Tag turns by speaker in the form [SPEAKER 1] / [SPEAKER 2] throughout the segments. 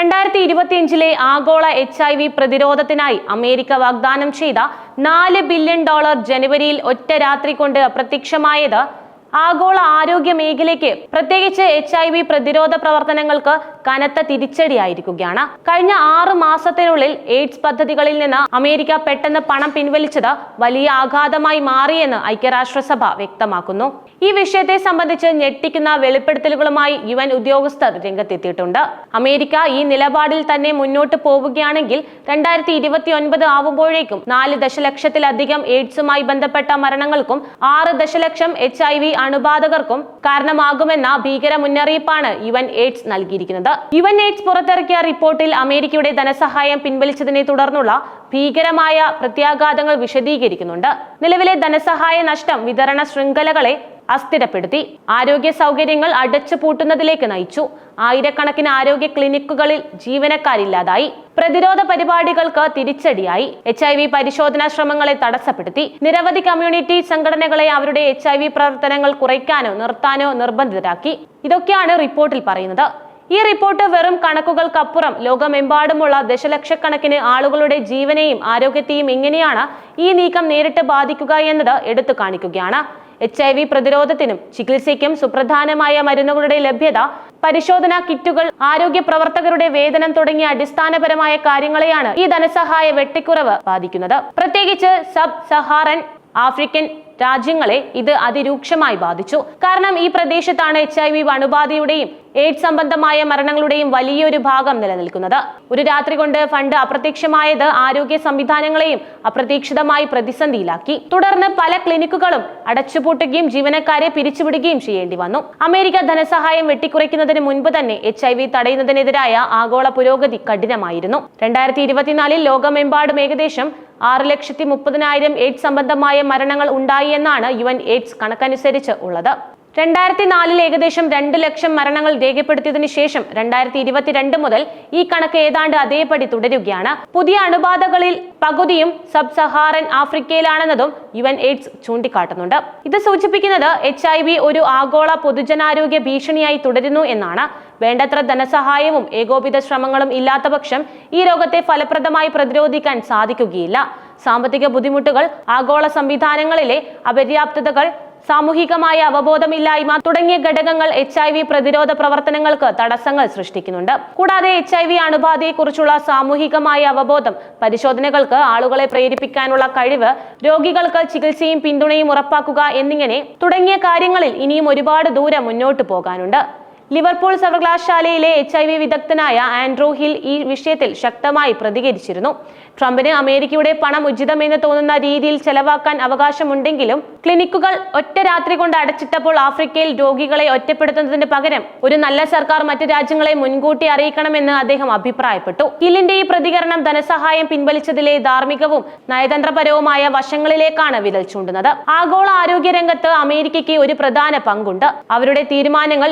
[SPEAKER 1] രണ്ടായിരത്തി ഇരുപത്തിയഞ്ചിലെ ആഗോള എച്ച് ഐ വി പ്രതിരോധത്തിനായി അമേരിക്ക വാഗ്ദാനം ചെയ്ത നാല് ബില്യൺ ഡോളർ ജനുവരിയിൽ ഒറ്റ രാത്രി കൊണ്ട് പ്രത്യക്ഷമായത് ആഗോള ആരോഗ്യ മേഖലയ്ക്ക് പ്രത്യേകിച്ച് എച്ച് ഐ വി പ്രതിരോധ പ്രവർത്തനങ്ങൾക്ക് കനത്ത തിരിച്ചടിയായിരിക്കുകയാണ്. കഴിഞ്ഞ ആറ് മാസത്തിനുള്ളിൽ എയ്ഡ്സ് പദ്ധതികളിൽ നിന്ന് അമേരിക്ക പെട്ടെന്ന് പണം പിൻവലിച്ചത് വലിയ ആഘാതമായി മാറിയെന്ന് ഐക്യരാഷ്ട്രസഭ വ്യക്തമാക്കുന്നു. ഈ വിഷയത്തെ സംബന്ധിച്ച് ഞെട്ടിക്കുന്ന വെളിപ്പെടുത്തലുകളുമായി യു എൻ ഉദ്യോഗസ്ഥർ രംഗത്തെത്തിയിട്ടുണ്ട്. അമേരിക്ക ഈ നിലപാടിൽ തന്നെ മുന്നോട്ട് പോവുകയാണെങ്കിൽ രണ്ടായിരത്തി ഇരുപത്തി ഒൻപത് ആവുമ്പോഴേക്കും നാല് ദശലക്ഷത്തിലധികം എയ്ഡ്സുമായി ബന്ധപ്പെട്ട മരണങ്ങൾക്കും ആറ് ദശലക്ഷം എച്ച് ഐ വി അണുബാധകർക്കും കാരണമാകുമെന്ന ഭീകര മുന്നറിയിപ്പാണ് യു എൻ എയ്ഡ്സ് നൽകിയിരിക്കുന്നത്. യു എൻ എയ്ഡ്സ് പുറത്തിറക്കിയ റിപ്പോർട്ടിൽ അമേരിക്കയുടെ ധനസഹായം പിൻവലിച്ചതിനെ തുടർന്നുള്ള ഭീകരമായ പ്രത്യാഘാതങ്ങൾ വിശദീകരിക്കുന്നുണ്ട്. നിലവിലെ ധനസഹായ നഷ്ടം വിതരണ ശൃംഖലകളെ അസ്ഥിരപ്പെടുത്തി. ആരോഗ്യ സൗകര്യങ്ങൾ അടച്ചു പൂട്ടുന്നതിലേക്ക് നയിച്ചു. ആയിരക്കണക്കിന് ആരോഗ്യ ക്ലിനിക്കുകളിൽ ജീവനക്കാരില്ലാതായി. പ്രതിരോധ പരിപാടികൾക്ക് തിരിച്ചടിയായി. എച്ച് ഐ വി പരിശോധനാ ശ്രമങ്ങളെ തടസ്സപ്പെടുത്തി. നിരവധി കമ്മ്യൂണിറ്റി സംഘടനകളെ അവരുടെ എച്ച് ഐ വി പ്രവർത്തനങ്ങൾ കുറയ്ക്കാനോ നിർത്താനോ നിർബന്ധിതരാക്കി. ഇതൊക്കെയാണ് റിപ്പോർട്ടിൽ പറയുന്നത്. ഈ റിപ്പോർട്ട് വെറും കണക്കുകൾക്കപ്പുറം ലോകമെമ്പാടുമുള്ള ദശലക്ഷക്കണക്കിന് ആളുകളുടെ ജീവനെയും ആരോഗ്യത്തെയും എങ്ങനെയാണ് ഈ നീക്കം നേരിട്ട് ബാധിക്കുക എന്നത് എടുത്തു കാണിക്കുകയാണ്. എച്ച് ഐ വി പ്രതിരോധത്തിനും ചികിത്സയ്ക്കും സുപ്രധാനമായ മരുന്നുകളുടെ ലഭ്യത പരിശോധനാ കിറ്റുകൾ ആരോഗ്യ പ്രവർത്തകരുടെ വേതനം തുടങ്ങിയ അടിസ്ഥാനപരമായ കാര്യങ്ങളെയാണ് ഈ ധനസഹായ വെട്ടിക്കുറവ് ബാധിക്കുന്നത്. പ്രത്യേകിച്ച് സബ് സഹാറൻ ആഫ്രിക്കൻ രാജ്യങ്ങളെ ഇത് അതിരൂക്ഷമായി ബാധിച്ചു. കാരണം ഈ പ്രദേശത്താണ് എച്ച് ഐ വി അണുബാധയുടെയും എയ്ഡ്സ് സംബന്ധമായ മരണങ്ങളുടെയും വലിയൊരു ഭാഗം നിലനിൽക്കുന്നത്. ഒരു രാത്രി കൊണ്ട് ഫണ്ട് അപ്രത്യക്ഷമായത് ആരോഗ്യ സംവിധാനങ്ങളെയും അപ്രതീക്ഷിതമായി പ്രതിസന്ധിയിലാക്കി. തുടർന്ന് പല ക്ലിനിക്കുകളും അടച്ചുപൂട്ടുകയും ജീവനക്കാരെ പിരിച്ചുവിടുകയും ചെയ്യേണ്ടി വന്നു. അമേരിക്ക ധനസഹായം വെട്ടിക്കുറയ്ക്കുന്നതിന് മുൻപ് തന്നെ എച്ച് ഐ വി തടയുന്നതിനെതിരായ ആഗോള പുരോഗതി കഠിനമായിരുന്നു. രണ്ടായിരത്തി ഇരുപത്തിനാലിൽ ലോകമെമ്പാടും ഏകദേശം ആറ് ലക്ഷത്തി മുപ്പതിനായിരം എയ്ഡ്സ് സംബന്ധമായ മരണങ്ങൾ ഉണ്ടായി എന്നാണ് യു എൻ എയ്ഡ്സ് കണക്കനുസരിച്ച് ഉള്ളത്. രണ്ടായിരത്തി നാലിൽ ഏകദേശം രണ്ട് ലക്ഷം മരണങ്ങൾ രേഖപ്പെടുത്തിയതിനു ശേഷം രണ്ടായിരത്തി ഇരുപത്തിരണ്ട് മുതൽ ഈ കണക്ക് ഏതാണ്ട് അതേപടി തുടരുകയാണ്. പുതിയ അണുബാധകളിൽ പകുതിയും സബ് സഹാറൻ ആഫ്രിക്കയിലാണെന്നതും യു എൻ എയ്ഡ്സ് ചൂണ്ടിക്കാട്ടുന്നുണ്ട്. ഇത് സൂചിപ്പിക്കുന്നത് എച്ച് ഐ വി ഒരു ആഗോള പൊതുജനാരോഗ്യ ഭീഷണിയായി തുടരുന്നു എന്നാണ്. വേണ്ടത്ര ധനസഹായവും ഏകോപിത ശ്രമങ്ങളും ഇല്ലാത്ത പക്ഷം ഈ രോഗത്തെ ഫലപ്രദമായി പ്രതിരോധിക്കാൻ സാധിക്കുകയില്ല. സാമ്പത്തിക ബുദ്ധിമുട്ടുകൾ ആഗോള സംവിധാനങ്ങളിലെ അപര്യാപ്തതകൾ സാമൂഹികമായ അവബോധമില്ലായ്മ തുടങ്ങിയ ഘടകങ്ങൾ എച്ച് ഐ വി പ്രതിരോധ പ്രവർത്തനങ്ങൾക്ക് തടസ്സങ്ങൾ സൃഷ്ടിക്കുന്നുണ്ട്. കൂടാതെ എച്ച് ഐ വി അണുബാധയെക്കുറിച്ചുള്ള സാമൂഹികമായ അവബോധം പരിശോധനകൾക്ക് ആളുകളെ പ്രേരിപ്പിക്കാനുള്ള കഴിവ് രോഗികൾക്ക് ചികിത്സയും പിന്തുണയും ഉറപ്പാക്കുക എന്നിങ്ങനെ തുടങ്ങിയ കാര്യങ്ങളിൽ ഇനിയും ഒരുപാട് ദൂരം മുന്നോട്ട് പോകാനുണ്ട്. ലിവർപൂൾ സർവകലാശാലയിലെ എച്ച് ഐ വി വിദഗ്ധനായ ആൻഡ്രൂ ഹിൽ ഈ വിഷയത്തിൽ ശക്തമായി പ്രതികരിച്ചിരുന്നു. ട്രംപിന് അമേരിക്കയുടെ പണം ഉചിതമെന്ന് തോന്നുന്ന രീതിയിൽ ചെലവാക്കാൻ അവകാശമുണ്ടെങ്കിലും ക്ലിനിക്കുകൾ ഒറ്റ രാത്രി കൊണ്ട് അടച്ചിട്ടപ്പോൾ ആഫ്രിക്കയിൽ രോഗികളെ ഒറ്റപ്പെടുത്തുന്നതിന് പകരം ഒരു നല്ല സർക്കാർ മറ്റു രാജ്യങ്ങളെ മുൻകൂട്ടി അറിയിക്കണമെന്ന് അദ്ദേഹം അഭിപ്രായപ്പെട്ടു. ഹില്ലിന്റെ ഈ പ്രതികരണം ധനസഹായം പിൻവലിച്ചതിലെ ധാർമ്മികവും നയതന്ത്രപരവുമായ വശങ്ങളിലേക്കാണ് വിരൽ ചൂണ്ടുന്നത്. ആഗോള ആരോഗ്യ രംഗത്ത് അമേരിക്കയ്ക്ക് ഒരു പ്രധാന പങ്കുണ്ട്. അവരുടെ തീരുമാനങ്ങൾ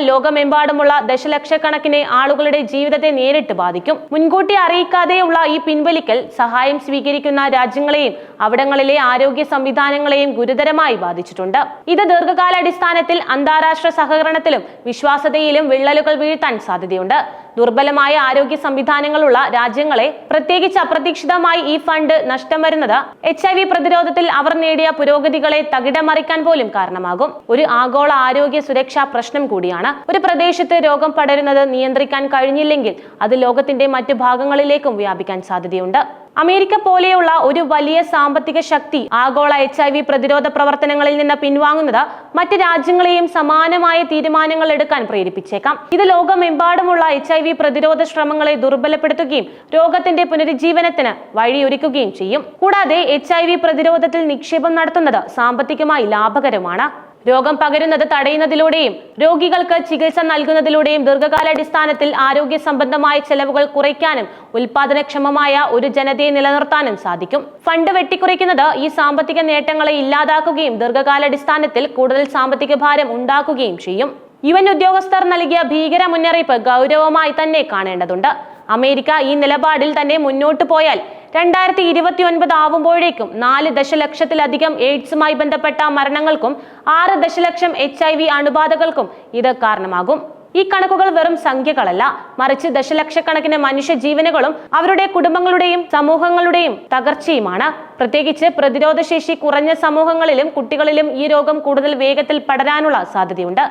[SPEAKER 1] ലോകമെമ്പാടുമുള്ള ദശലക്ഷക്കണക്കിന് ആളുകളുടെ ജീവിതത്തെ നേരിട്ട് ബാധിക്കും. മുൻകൂട്ടി അറിയിക്കാതെയുള്ള ഈ പിൻവലിക്കൽ സഹായം സ്വീകരിക്കുന്ന രാജ്യങ്ങളെയും അവിടങ്ങളിലെ ആരോഗ്യ സംവിധാനങ്ങളെയും ഗുരുതരമായി ബാധിച്ചിട്ടുണ്ട്. ഇത് ദീർഘകാലാടിസ്ഥാനത്തിൽ അന്താരാഷ്ട്ര സഹകരണത്തിലും വിശ്വാസതയിലും വിള്ളലുകൾ വീഴ്ത്താൻ സാധ്യതയുണ്ട്. ദുർബലമായ ആരോഗ്യ സംവിധാനങ്ങളുള്ള രാജ്യങ്ങളെ പ്രത്യേകിച്ച് അപ്രതീക്ഷിതമായി ഈ ഫണ്ട് നഷ്ടം വരുന്നത് എച്ച് ഐ വി പ്രതിരോധത്തിൽ അവർ നേടിയ പുരോഗതികളെ തകിടമറിക്കാൻ പോലും കാരണമാകും. ഒരു ആഗോള ആരോഗ്യ സുരക്ഷാ പ്രശ്നം കൂടിയാണ്. ഒരു പ്രദേശത്ത് രോഗം പടരുന്നത് നിയന്ത്രിക്കാൻ കഴിഞ്ഞില്ലെങ്കിൽ അത് ലോകത്തിന്റെ മറ്റു ഭാഗങ്ങളിലേക്കും വ്യാപിക്കാൻ സാധ്യതയുണ്ട്. അമേരിക്ക പോലെയുള്ള ഒരു വലിയ സാമ്പത്തിക ശക്തി ആഗോള എച്ച് ഐ വി പ്രതിരോധ പ്രവർത്തനങ്ങളിൽ നിന്ന് പിൻവാങ്ങുന്നത് മറ്റ് രാജ്യങ്ങളെയും സമാനമായ തീരുമാനങ്ങൾ എടുക്കാൻ പ്രേരിപ്പിച്ചേക്കാം. ഇത് ലോകമെമ്പാടുമുള്ള എച്ച് ഐ വി പ്രതിരോധ ശ്രമങ്ങളെ ദുർബലപ്പെടുത്തുകയും രോഗത്തിന്റെ പുനരുജ്ജീവനത്തിന് വഴിയൊരുക്കുകയും ചെയ്യും. കൂടാതെ എച്ച് ഐ വി പ്രതിരോധത്തിൽ നിക്ഷേപം നടത്തുന്നത് സാമ്പത്തികമായി ലാഭകരമാണ്. രോഗം പകരുന്നത് തടയുന്നതിലൂടെയും രോഗികൾക്ക് ചികിത്സ നൽകുന്നതിലൂടെയും ദീർഘകാലാടിസ്ഥാനത്തിൽ ആരോഗ്യ സംബന്ധമായ ചെലവുകൾ കുറയ്ക്കാനും ഉൽപാദനക്ഷമമായ ഒരു ജനതയെ നിലനിർത്താനും സാധിക്കും. ഫണ്ട് വെട്ടിക്കുറയ്ക്കുന്നത് ഈ സാമ്പത്തിക നേട്ടങ്ങളെ ഇല്ലാതാക്കുകയും ദീർഘകാലാടിസ്ഥാനത്തിൽ കൂടുതൽ സാമ്പത്തിക ഭാരം ഉണ്ടാക്കുകയും ചെയ്യും. യു ഉദ്യോഗസ്ഥർ നൽകിയ ഭീകര മുന്നറിയിപ്പ് ഗൗരവമായി തന്നെ കാണേണ്ടതുണ്ട്. അമേരിക്ക ഈ നിലപാടിൽ തന്നെ മുന്നോട്ട് പോയാൽ രണ്ടായിരത്തി ഇരുപത്തി ഒൻപത് ആവുമ്പോഴേക്കും നാല് ദശലക്ഷത്തിലധികം എയ്ഡ്സുമായി ബന്ധപ്പെട്ട മരണങ്ങൾക്കും ആറ് ദശലക്ഷം എച്ച് ഐ വി അണുബാധകൾക്കും ഇത് കാരണമാകും. ഈ കണക്കുകൾ വെറും സംഖ്യകളല്ല മറിച്ച് ദശലക്ഷക്കണക്കിന് മനുഷ്യ ജീവനുകളും അവരുടെ കുടുംബങ്ങളുടെയും സമൂഹങ്ങളുടെയും തകർച്ചയുമാണ്. പ്രത്യേകിച്ച് പ്രതിരോധശേഷി കുറഞ്ഞ സമൂഹങ്ങളിലും കുട്ടികളിലും ഈ രോഗം കൂടുതൽ വേഗത്തിൽ പടരാനുള്ള സാധ്യതയുണ്ട്.